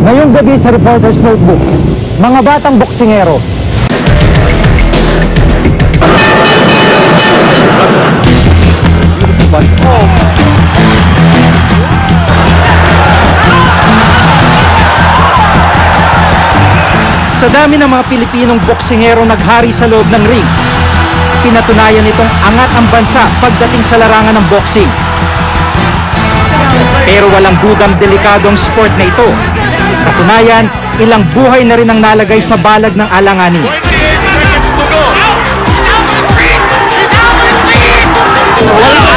Ngayong gabi sa Reporter's Notebook, mga batang boksingero. Sa dami ng mga Pilipinong boksingero naghari sa loob ng ring, pinatunayan nitong angat ang bansa pagdating sa larangan ng boxing. Pero walang dudang delikado ang sport na ito. Katunayan, ilang buhay na rin ang nalagay sa balag ng alanganin.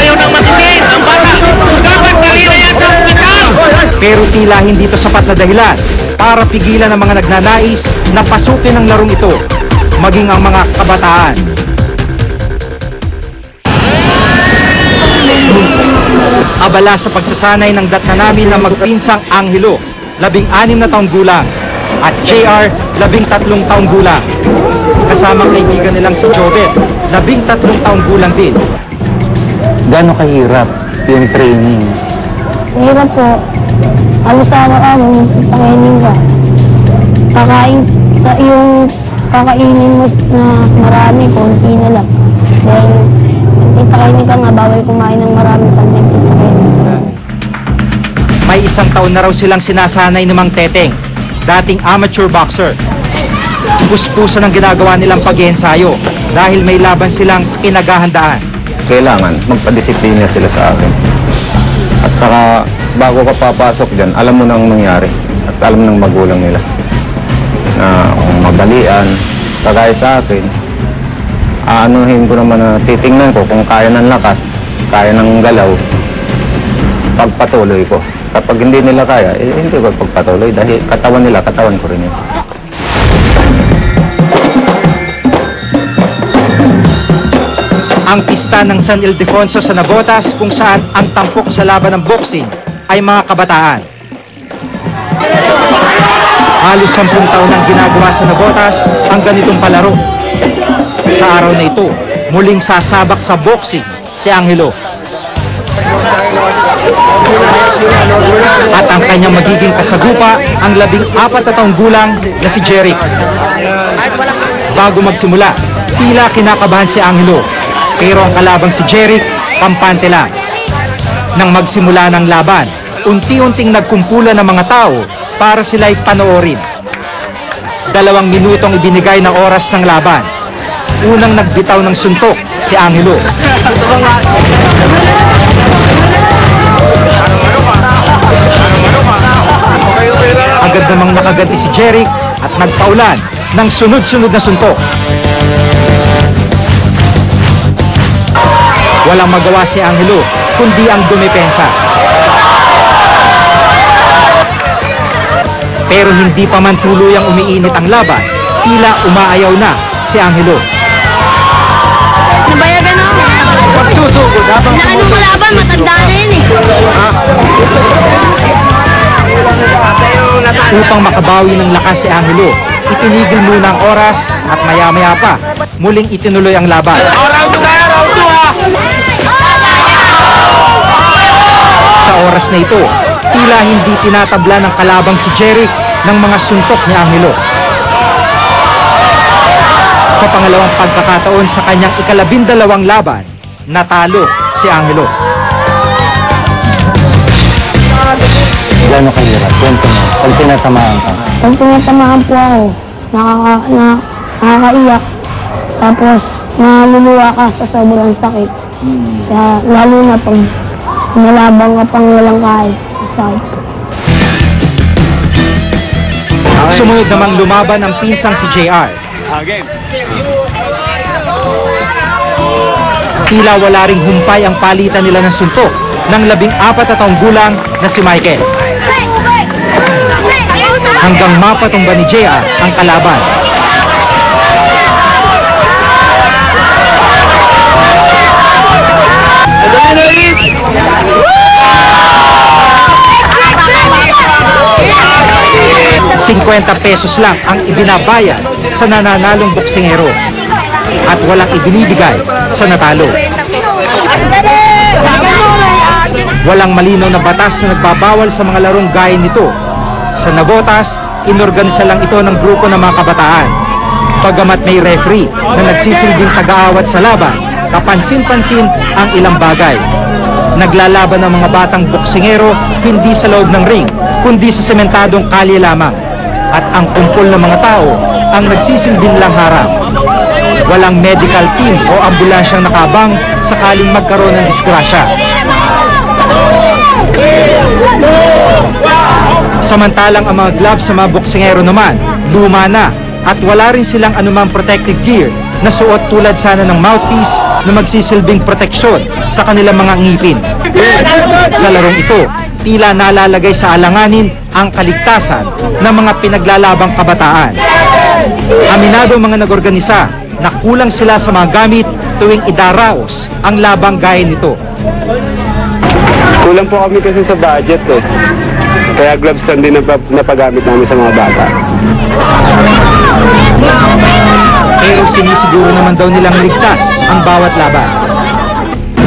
Ayaw nang matisin ang bata. Dapat kanina yan sa. Pero tila hindi ito sapat na dahilan para pigilan ang mga nagnanais na pasukin ang larong ito, maging ang mga kabataan. Abala sa pagsasanay ng datnanami na magpinsang Angelo, labing anim na taong gulang, at JR, labing tatlong taong gulang. Kasama ang kaibigan nilang si Jobet, labing tatlong taong gulang din. Gano'ng kahirap yung training? Hirap po. Ano sa araw-araw, pakainin ka. Kakain sa yung kakainin mo na marami, konti na lang. Dahil pakainin ka nga, bawal kumain ng marami. May isang taon na raw silang sinasanay ni Mang Teteng, dating amateur boxer. Puspusan ang ginagawa nilang pag-iensayo dahil may laban silang inagahandaan. kailangan magpadisiplina sila sa akin. At saka, bago ka papasok dyan, alam mo nang nangyari. At alam ng magulang nila. Na kung mabalian, kagaya sa akin, aanuhin ko naman na titingnan ko kung kaya ng lakas, kaya ng galaw, pagpatuloy ko. Kapag hindi nila kaya, eh, hindi ko pagpatuloy dahil katawan nila, katawan ko rin yun. Ang pista ng San Ildefonso sa Nabotas kung saan ang tampok sa laban ng boxing ay mga kabataan. Halos sampung taon nang ginagawa sa Nabotas ang ganitong palaro. Sa araw na ito, muling sasabak sa boxing si Angelo. At ang kanyang magiging kasagupa ang labing apat na taong gulang na si Jeric. Bago magsimula, tila kinakabahan si Angelo. Pero ang kalabang si Jeric, kampante lang. Nang magsimula ng laban, unti-unting nagkumpulan ng mga tao para sila'y panoorin. Dalawang minutong ibinigay na oras ng laban. Unang nagbitaw ng suntok si Angelo. Agad namang nakaganti si Jeric at nagpaulan ng sunod-sunod na suntok. Walang magawa si Angelo kundi ang dumepensa. Pero hindi pa man tuluyang umiinit ang laban, tila umaayaw na si Angelo. Nabayagan ako. Pagsusugod habang Na anong kalaban, Upang makabawi ng lakas si Angelo, itinigil muna ang oras at maya-maya pa, muling itinuloy ang laban. Round 2 tayo, round 2 ha. Sa oras na ito, tila hindi tinatabla ng kalabang si Jeric ng mga suntok ni Angelo. Sa pangalawang pagkakataon sa kanyang ikalabindalawang laban, natalo si Angelo. Gano'ng kahirap? Kwento mo. Pag tinatamaan ka. Pag tinatamaan po ako, nakaka, na, nakakaiyak. Tapos, naluluwa ka sa sobrang sakit. Kaya, lalo na pag nalabang ka pang walang kain. Sakit. Sumunod namang lumaban ang pinsang si JR. Tila wala ring humpay ang palitan nila ng suntok ng labing apat na taong gulang na si Michael. Hanggang mapatumba ni JR ang kalaban. Cinquenta pesos lang ang ibinabayad sa nananalong boksingero at walang ibinibigay sa natalo. Walang malinaw na batas na nagbabawal sa mga larong gaya nito. Sa Navotas, inorganisa lang ito ng grupo ng mga kabataan. Pagamat may referee na nagsisilbing tagaawat sa laban, kapansin-pansin ang ilang bagay. Naglalaban ang mga batang boksingero hindi sa loob ng ring, kundi sa sementadong kalye lamang. At ang kumpol ng mga tao ang nagsisilbing lang harap. Walang medical team o ambulansyang nakabang sakaling magkaroon ng disgrasya. Samantalang ang mga gloves sa mga boksingero naman, luma na at wala rin silang anumang protective gear na suot tulad sana ng mouthpiece na magsisilbing proteksyon sa kanilang mga ngipin. Sa larong ito, tila nalalagay sa alanganin ang kaligtasan ng mga pinaglalabang kabataan. Aminado mga nagorganisa na kulang sila sa mga gamit tuwing idaraos ang labang gaya nito. Kulang po kami kasi sa budget eh. Kaya gloves lang din napag- napagamit namin sa mga bata. Pero sinisiguro naman daw nilang ligtas ang bawat laban.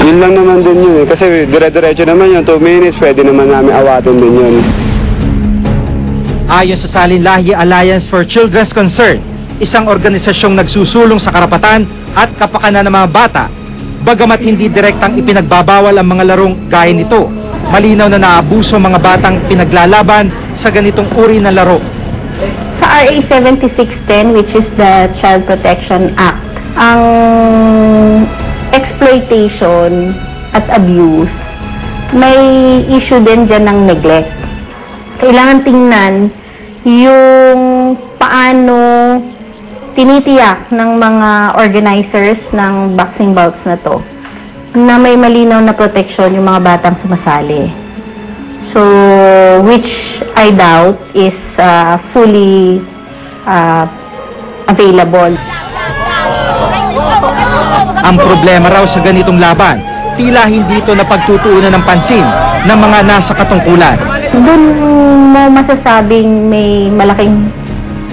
Yun lang naman din yun eh. Kasi dire-diretso naman yun, 2 minutes, pwede naman namin awatin din yun. Ayon sa Salinlahi Alliance for Children's Concern, isang organisasyong nagsusulong sa karapatan at kapakanan ng mga bata, bagamat hindi direktang ipinagbabawal ang mga larong gaya nito, malinaw na naabuso mga batang pinaglalaban sa ganitong uri ng laro. Sa RA 7610, which is the Child Protection Act, ang exploitation at abuse, may issue din dyan ng neglect. Kailangan tingnan yung paano tinitiyak ng mga organizers ng boxing bouts na to na may malinaw na protection yung mga batang sumasali. So, which I doubt is uh, fully uh, available. Ang problema raw sa ganitong laban, tila hindi ito napagtutuunan ng pansin ng mga nasa katungkulan. Doon mo masasabing may malaking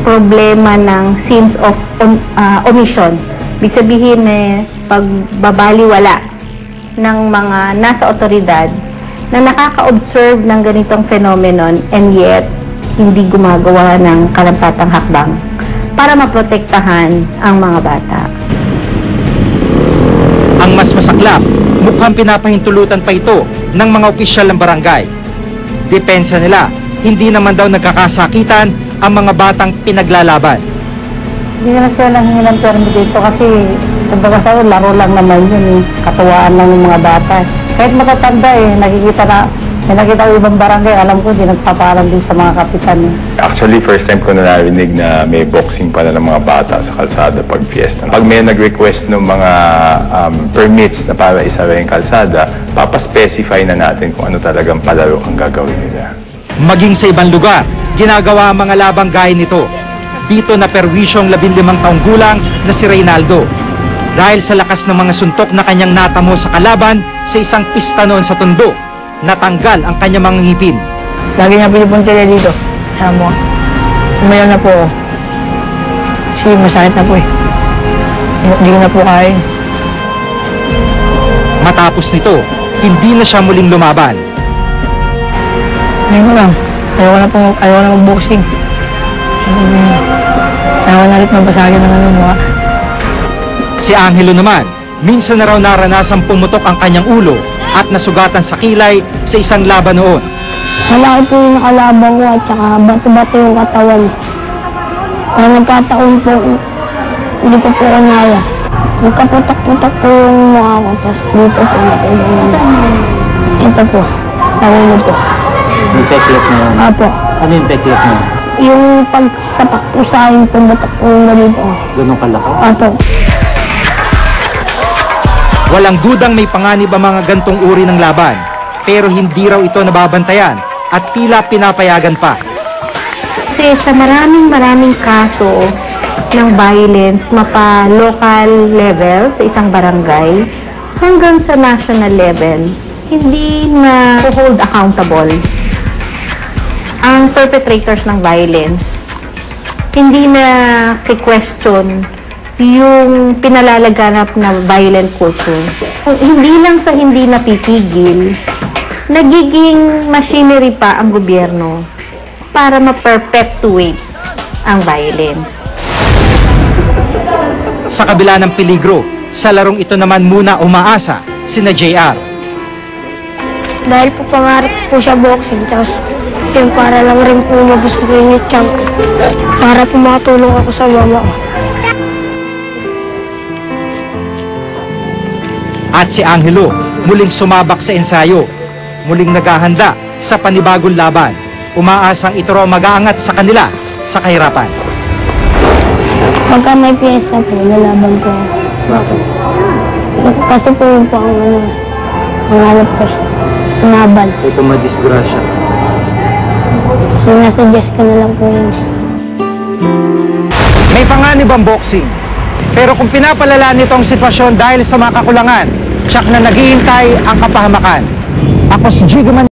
problema ng sins of om- uh, omission. Ibig sabihin eh, pagbabaliwala ng mga nasa otoridad na nakaka-observe ng ganitong phenomenon and yet hindi gumagawa ng kalampatang hakbang para maprotektahan ang mga bata. Ang mas masaklap, mukhang pinapahintulutan pa ito ng mga opisyal ng barangay. Depensa nila, hindi naman daw nagkakasakitan ang mga batang pinaglalaban. Hindi naman sila nanghingi ng permit dito kasi kumbaga sa laro lang naman yun eh. Katuwaan lang ng mga bata. Kahit matatanda eh, nakikita na, may nakita ko ibang barangay, alam ko, di nagpaparan din sa mga kapitan eh. Actually, first time ko na narinig na may boxing pala ng mga bata sa kalsada pag fiesta. Pag may nag-request ng mga um, permits na para isara yung kalsada, papaspecify na natin kung ano talagang palaro ang gagawin nila. Maging sa ibang lugar, ginagawa ang mga labang gaya nito. Dito na perwisyo ang 15 taong gulang na si Reynaldo. Dahil sa lakas ng mga suntok na kanyang natamo sa kalaban sa isang pista noon sa Tondo, natanggal ang kanyang mga ngipin. Lagi niya pinipunta niya dito. Alam mo, umayaw na po. Kasi masakit na po eh. Hindi ko na po kaya. Matapos nito, hindi na siya muling lumaban. Ngayon lang. Ayaw na po, ayaw na mag-boxing. Ayaw na rin mabasagin ng ano mukha. Si Angelo naman, minsan na raw naranasang pumutok ang kanyang ulo at nasugatan sa kilay sa isang laban noon. Malaki po yung nakalabang ko at saka bato-bato yung katawan. Kaya nagkataon po, hindi ko po kanaya. Nagkaputok-putok po yung mukha ko, tapos dito po natulog. Ito po, sa ulo po. Yung peklet mo yun. Apo, Ano yung peklet mo? yung pagsapak po sa akin, pumutok po yung ganito. Ganun kalaki? Apo, Walang dudang may panganib ang mga gantong uri ng laban, pero hindi raw ito nababantayan at tila pinapayagan pa. Kasi sa maraming maraming kaso ng violence, mapa local level sa isang barangay hanggang sa national level, hindi na hold accountable perpetrators ng violence. Hindi na question yung pinalalaganap na violent culture. Hindi lang sa hindi napipigil, nagiging machinery pa ang gobyerno para ma-perpetuate ang violence. Sa kabila ng peligro, sa larong ito naman muna umaasa sina JR. Dahil po pangarap po siya boxing, tapos yung para lang rin po umabos ko yung ko. Para po makatulong ako sa mama ko. At si Angelo muling sumabak sa ensayo, muling naghahanda sa panibagong laban. Umaasang ito raw mag-aangat sa kanila sa kahirapan. Pagka may piyesta po, lalaban po ako. Bakit? Kasi po yun po ang ano, ang hanap ko. Laban. Ito madisgrasya. Sinasuggest ko na lang po yun. May panganib ang boxing. Pero kung pinapalala nito ang sitwasyon dahil sa mga kakulangan, tsak na naghihintay ang kapahamakan. Ako si Jigaman